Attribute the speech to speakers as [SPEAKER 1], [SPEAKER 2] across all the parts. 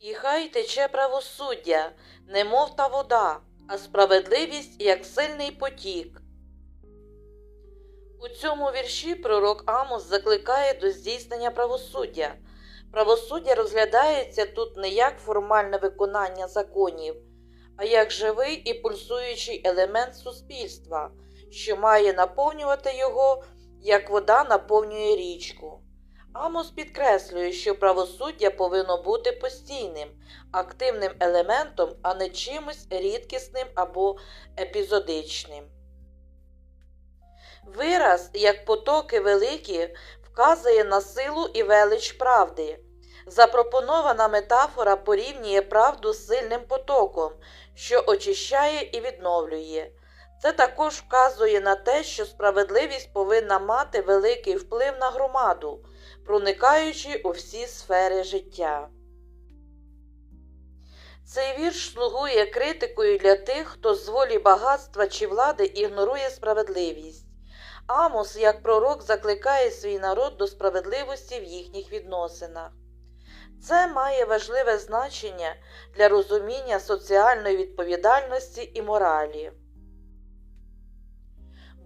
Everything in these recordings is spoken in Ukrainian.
[SPEAKER 1] І хай тече правосуддя, немов та вода, а справедливість як сильний потік. У цьому вірші пророк Амос закликає до здійснення правосуддя. Правосуддя розглядається тут не як формальне виконання законів, а як живий і пульсуючий елемент суспільства, що має наповнювати його, як вода наповнює річку. Амос підкреслює, що правосуддя повинно бути постійним, активним елементом, а не чимось рідкісним або епізодичним. Вираз, як потоки великі, вказує на силу і велич правди. Запропонована метафора порівнює правду з сильним потоком, що очищає і відновлює. Це також вказує на те, що справедливість повинна мати великий вплив на громаду, проникаючи у всі сфери життя. Цей вірш слугує критикою для тих, хто з волі багатства чи влади ігнорує справедливість. Амос, як пророк, закликає свій народ до справедливості в їхніх відносинах. Це має важливе значення для розуміння соціальної відповідальності і моралі.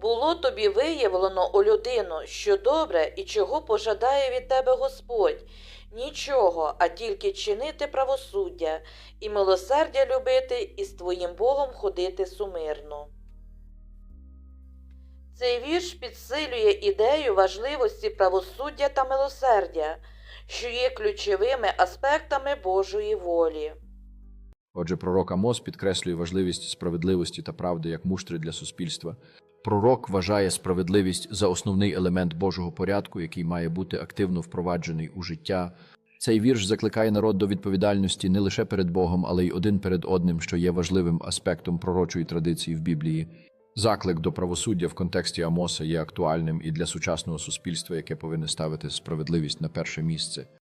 [SPEAKER 1] Було тобі виявлено у людину, що добре і чого пожадає від тебе Господь, нічого, а тільки чинити правосуддя і милосердя любити, і з твоїм Богом ходити сумирно. Цей вірш підсилює ідею важливості правосуддя та милосердя, що є ключовими аспектами Божої волі.
[SPEAKER 2] Отже, пророк Амос підкреслює важливість справедливості та правди як муштри для суспільства. Пророк вважає справедливість за основний елемент Божого порядку, який має бути активно впроваджений у життя. Цей вірш закликає народ до відповідальності не лише перед Богом, але й один перед одним, що є важливим аспектом пророчої традиції в Біблії. Заклик до правосуддя в контексті Амоса є актуальним і для сучасного суспільства, яке повинне ставити справедливість на перше місце.